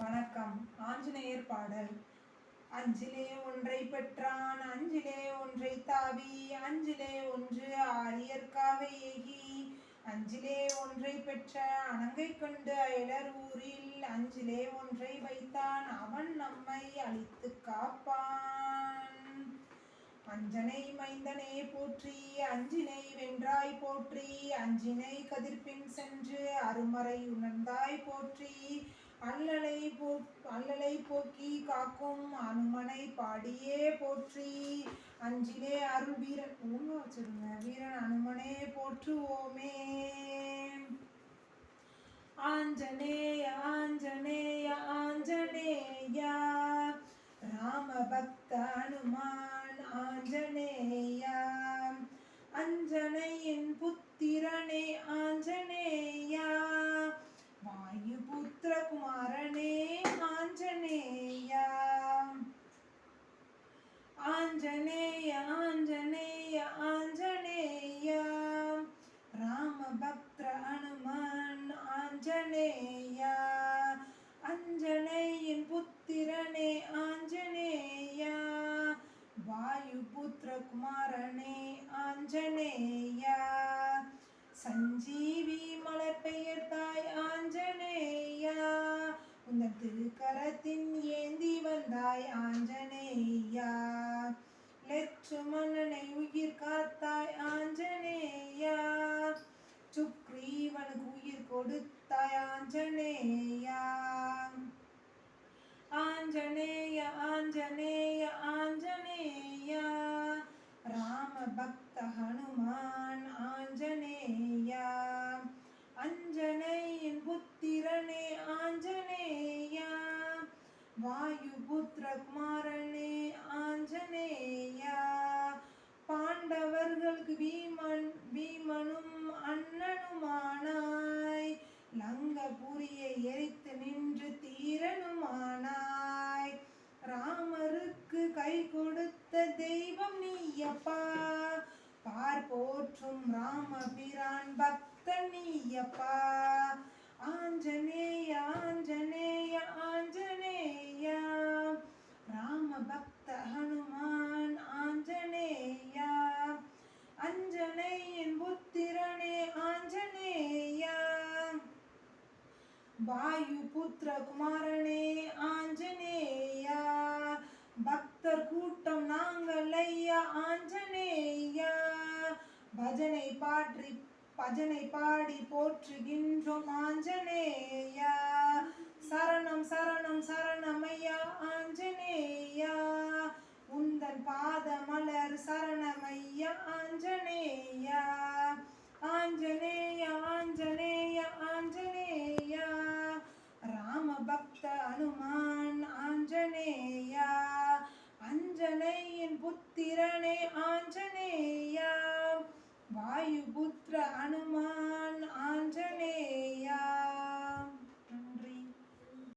வணக்கம். ஆஞ்சநேயர் பாடல். அஞ்சிலே ஒன்றை பெற்றான் அஞ்சிலே ஒன்றை தாவி அஞ்சிலே ஒன்று ஆரியர்காவை ஏகி அஞ்சிலே ஒன்றை பெற்ற அணங்கை கொண்டு அயலர் ஊரில் அஞ்சிலே ஒன்றை வைத்தான் அவன் நம்மை அழித்து காப்பான். அஞ்சனை மைந்தனே போற்றி அஞ்சினை வென்றாய் போற்றி அஞ்சினை கதிர்பின் சென்று அருமறை உணர்ந்தாய் போற்றி அல்லலை போ அல்லலை போக்கி காக்கும் அனுமனை பாடியே போற்றி. அஞ்சிலே அருள் வீரன் ஒன்று வச்சிருங்க. வீரன் அனுமனே போற்றுவோமே. ஆஞ்சநேய ஆஞ்சநேய ஆ ருத்ரகுமாரனே ஆஞ்சநேயா. ஆஞ்சநேய ஆஞ்சநேய ஆஞ்சநேயா. ராமபக்த அனுமன் ஆஞ்சநேயா. அஞ்சனையின் புத்திரனே ஆஞ்சநேயா. வாயுபுத்திர குமாரனே ஆஞ்சநேயா. சஞ்சீ வந்தாய் ஆஞ்சநேயா. மன்னனை உயிர் காத்தாய் ஆஞ்சனேயா சுக்ரீவனுக்கு உயிர் கொடுத்தாய் ஆஞ்சனேயா ஆஞ்சநேய ஆஞ்சநேய ஆஞ்சநேயா. ராம பக்த ஹனுமான். குமாரனே ஆஞ்சநேயா. பாண்டவர்களுக்கு பீமன் பீமனும் அண்ணனுமானாய். லங்கபுரியை எரித்து நின்று தீரனுமானாய். ராமருக்கு கை கொடுத்த தெய்வம் நீயப்பா. பார் போற்றும் ராமபிரான் பக்தன் நீயப்பா. ஆஞ்சனே வாயுபுத்திர குமாரனே ஆஞ்சநேயா. பக்தர் கூட்டம் நாங்கள் ஐயா ஆஞ்சநேயா. பஜனை பாற்றி பஜனை பாடி போற்றுகின்றோம் ஆஞ்சநேயா. புத்திர அனுமான் ஆஞ்சநேயா